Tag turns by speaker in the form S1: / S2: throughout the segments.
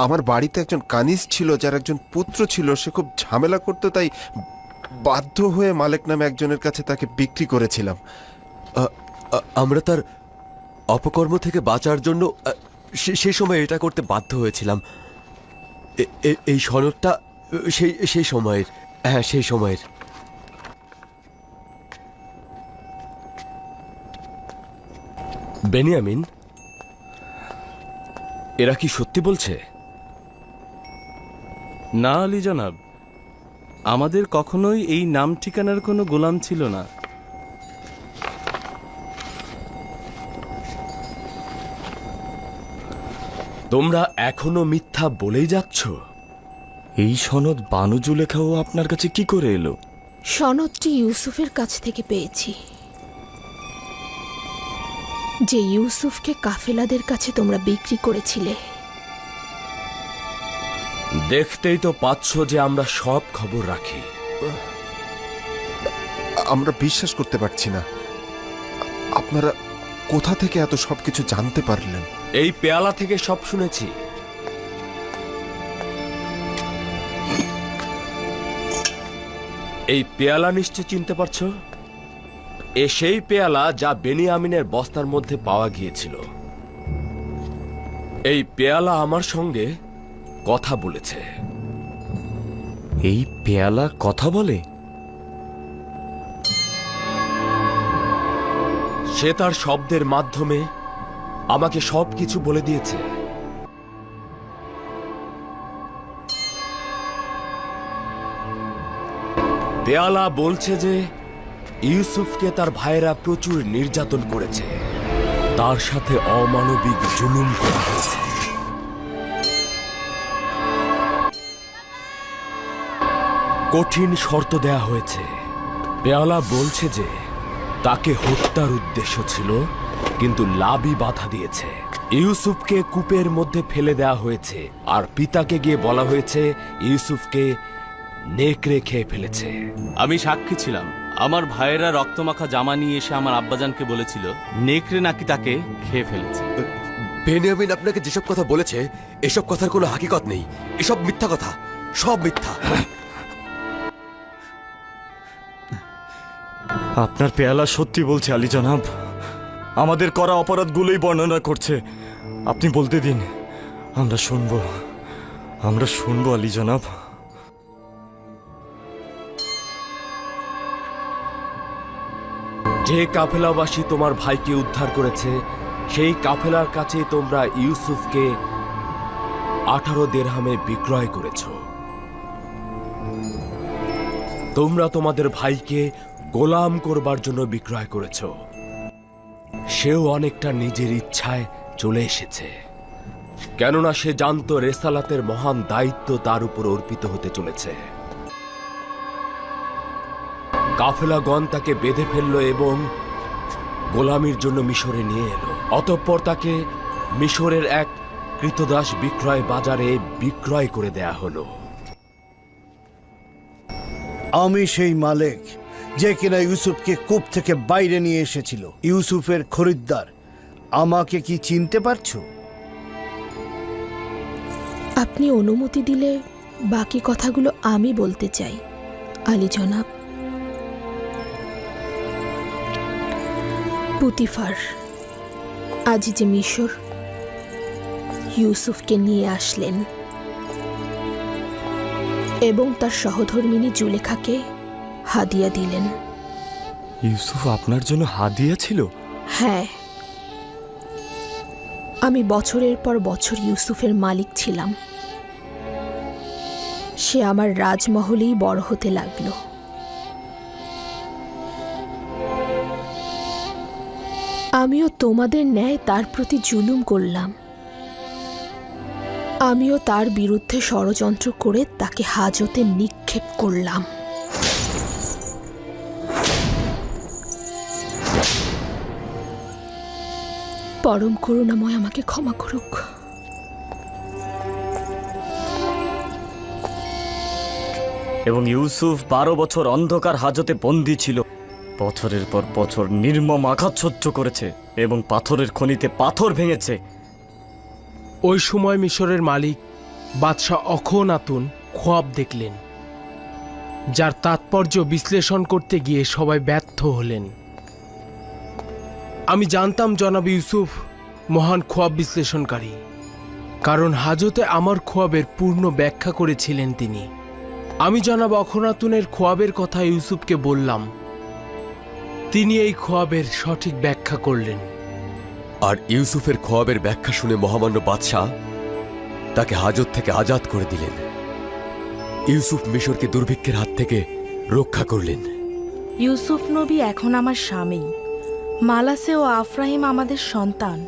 S1: আমার বাড়িতে একজন কানিজ ছিল, যার একজন পুত্র ছিল, সে খুব ঝামেলা করতো, তাই বাধ্য হয়ে মালিক নামে একজনের কাছে তাকে বিক্রি করেছিলাম।
S2: আমরা তার অপকর্ম থেকে বাঁচার জন্য সে- সেই সময় এটা করতে বাধ্য হয়েছিলাম। এই সনদটা সেই সেই সময়ের হ্যাঁ সেই সময়ের। বেনিয়ামিন, এরা কি সত্যি বলছে?
S3: না আলী জনাব আমাদের কখনোই এই নাম ঠিকানার কোনো গোলাম ছিল না।
S2: তোমরা এখনও মিথ্যা বলেই যাচ্ছ?
S4: এই সনদ বানু জুলেখাও আপনার কাছে কি করে এলো?
S5: সনদটি ইউসুফের কাছ থেকে পেয়েছি। যে ইউসুফকে কাফেলাদের কাছে তোমরা বিক্রি করেছিলে
S2: দেখতেই তো পাচ্ছ যে আমরা সব খবর রাখি।
S1: আমরা বিশ্বাস করতে পারছি না। আপনারা কোথা থেকে এত সবকিছু জানতে পারলেন?
S2: এই পেয়ালা থেকে সব শুনেছি। এই পেয়ালা নিশ্চয় চিনতে পারছ? এ সেই পেয়ালা যা বেনিয়ামিনের বস্তার মধ্যে পাওয়া গিয়েছিল। এই পেয়ালা আমার সঙ্গে কথা বলেছে।
S4: এই পেয়ালা কথা বলে?
S2: সে তার শব্দের মাধ্যমে আমাকে সবকিছু বলে দিয়েছে। পেয়ালা বলছে যে, ইউসুফকে তার ভাইয়েরা প্রচুর নির্যাতন করেছে। তার সাথে অমানবিক জুলুম করা হয়েছে। কঠিন শর্ত দেয়া হয়েছে। পেয়ালা বলছে যে তাকে হত্যার উদ্দেশ্য ছিল কিন্তু লাভই বাধা দিয়েছে। ইউসুফকে কূপের মধ্যে ফেলে দেওয়া হয়েছে আর পিতাকে গিয়ে বলা হয়েছে ইউসুফকে নেকড়ে খেয়ে ফেলেছে।
S3: আমি সাক্ষী ছিলাম। আমার ভাইয়েরা রক্তমাখা জামা নিয়ে এসে আমার আব্বাজানকে বলেছিল নেকড়ে নাকি তাকে খেয়ে ফেলেছে।
S2: বেনিয়ামিন আপনাকে যেসব কথা বলেছে এসব কথার কোনো হাকিকত নেই। এসব মিথ্যা কথা। সব মিথ্যা।
S4: আপনার পেয়ালা সত্যি বলছে আলী জনাব। আমাদের করা অপরাধগুলোই বর্ণনা করছে। আপনি বলতে দিন, আমরা শুনব। আমরা শুনব আলী জনাব।
S2: যে কাফেলাবাসী তোমার ভাইকে উদ্ধার করেছে, সেই কাফেলার কাছে তোমরা ইউসুফকে আঠারো দেড়হামে বিক্রয় করেছ। তোমরা তোমাদের ভাইকে গোলাম করবার জন্য বিক্রয় করেছ। সেও অনেকটা নিজের ইচ্ছায় চলে এসেছে। কেননা সে জানতো রেসালাতের মহান দায়িত্ব তার উপর অর্পিত হতে চলেছে। কাফেলাগণ তাকে বেঁধে ফেলল এবং গোলামির জন্য মিশরে নিয়ে এলো। অতঃপর তাকে মিশরের এক কৃতদাস বিক্রয় বাজারে বিক্রয় করে দেয়া হলো।
S6: আমি সেই মালিক। যে কিনা ইউসুফকে কূপ থেকে বাইরে নিয়ে এসেছিল। ইউসুফের খরিদ্দার, আমাকে কি চিনতে পারছ?
S5: আপনি অনুমতি দিলে বাকি কথাগুলো আমি বলতে চাই। আলী জনাব। পুতিফার আজ যে মিশর, ইউসুফকে নিয়ে আসলেন। এবং তার সহধর্মিনী জুলেখাকে হাদিয়া দিলেন।
S4: ইউসুফ আপনার জন্য হাদিয়া ছিল
S5: হ্যাঁ। আমি বছরের পর বছর ইউসুফের মালিক ছিলাম। সে আমার রাজমহলেই বড় হতে লাগল। আমিও তোমাদের ন্যায় তার প্রতি জুলুম করলাম। আমিও তার বিরুদ্ধে ষড়যন্ত্র করে তাকে হাজতে নিক্ষেপ করলাম। পরম করুণাময় আমাকে ক্ষমা করুক।
S4: এবং ইউসুফ বারো বছর অন্ধকার হাজতে বন্দী ছিল। বছরের পর বছর নির্মম আঘাত সহ্য করেছে এবং পাথরের খনিতে পাথর ভেঙেছে।
S7: ওই সময় মিশরের মালিক বাদশাহ অখনাতুন খোয়াব দেখলেন যার তাৎপর্য বিশ্লেষণ করতে গিয়ে সবাই ব্যর্থ হলেন। আমি জানতাম জনাব ইউসুফ মহান খোয়াব বিশ্লেষণকারী কারণ হাজতে আমার খোয়াবের পূর্ণ ব্যাখ্যা করেছিলেন তিনি। আমি জনাব অখনাতুনের খোয়াবের কথা ইউসুফকে বললাম। তিনি এই খোয়াবের সঠিক ব্যাখ্যা করলেন।
S8: আর ইউসুফের খোয়াবের ব্যাখ্যা শুনে মহামান্য বাদশাহ তাকে হাজত থেকে আজাদ করে দিলেন। ইউসুফ মিশরকে দুর্ভিক্ষের হাত থেকে রক্ষা করলেন।
S9: ইউসুফ নবী এখন আমার স্বামী। মালাসে ও আফ্রাহিম আমাদের সন্তান।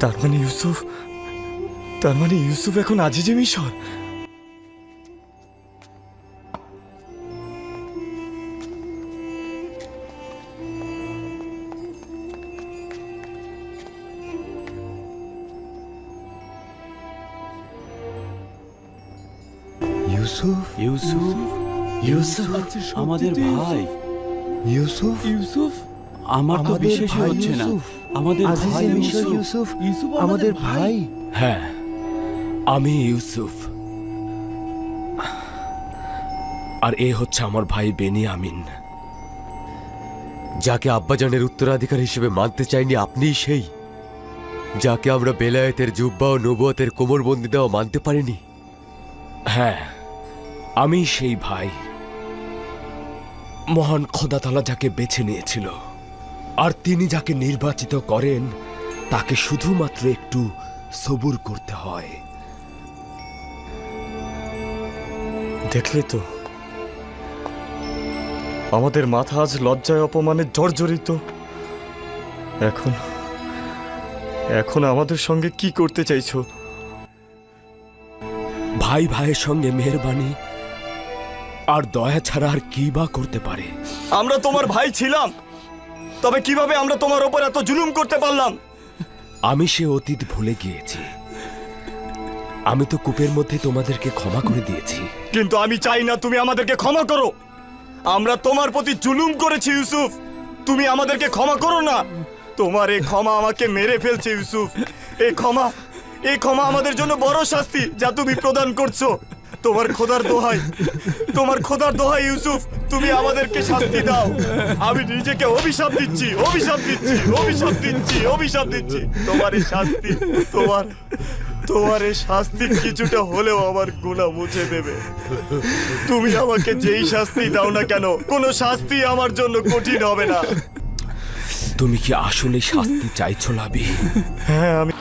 S4: তার মানে ইউসুফ তার মানে ইউসুফ এখন আজিজে মিশর?
S6: ইউসুফ?
S3: ইউসুফ।
S6: ইউসুফ
S3: আমাদের ভাই।
S6: ইউসুফ?
S3: ইউসুফ? আমার তো
S6: ভাই
S3: হচ্ছে না। আমাদের ভাই ইউসুফ।
S6: ইউসুফ? আমাদের ভাই?
S2: হ্যাঁ। আমি ইউসুফ। আর এ হচ্ছে আমার ভাই বেনিয়ামিন।
S8: যাকে আব্বাজানের উত্তরাধিকার হিসেবে মানতে চাইনি আপনিই সেই। যাকে আমরা বেলায়েতের জুব্বা ও নবুয়তের কোমরবন্দি দেওয়া মানতে পারিনি।
S2: হ্যাঁ। আমি সেই ভাই। মহান খোদাতালা যাকে বেছে নিয়েছিল আর তিনি যাকে নির্বাচিত করেন তাকে শুধুমাত্র একটু সবুর করতে হয়।
S4: দেখলে তো আমাদের মাথা আজ লজ্জায় অপমানে জর্জরিত। এখন এখন আমাদের সঙ্গে কি করতে চাইছো?
S2: ভাই ভাইয়ের সঙ্গে মেহরবানি আর দয়া ছাড়া আর কি বা করতে পারে?
S4: আমরা তোমার ভাই ছিলাম। তবে কীভাবে আমরা তোমার ওপর এত জুলুম করতে পারলাম?
S2: আমি সে অতীত ভুলে গিয়েছি। আমি তো কূপের মধ্যে তোমাদেরকে ক্ষমা করে দিয়েছি।
S4: কিন্তু আমি চাই না তুমি আমাদেরকে ক্ষমা করো। আমরা তোমার প্রতি জুলুম করেছি ইউসুফ। তুমি আমাদেরকে ক্ষমা করো না। তোমার এই ক্ষমা আমাকে মেরে ফেলছে ইউসুফ। এই ক্ষমা এই ক্ষমা আমাদের জন্য বড় শাস্তি যা তুমি প্রদান করছ। তোমার খোদার দোহাই। তোমার খোদার দোহাই ইউসুফ তুমি আমাদেরকে শাস্তি দাও। আমি নিজেকে অভিশাপ দিচ্ছি অভিশাপ দিচ্ছি অভিশাপ দিচ্ছি অভিশাপ দিচ্ছি। তোমার এই শাস্তি তোমার তোমার এই শাস্তি কিছুটা হলেও আমার গুণা মুছে দেবে। তুমি আমাকে যেই শাস্তি দাও না কেন কোনো শাস্তি আমার জন্য কঠিন হবে না।
S2: তুমি কি আসলে শাস্তি চাইছো লাবি?
S4: হ্যাঁ আমি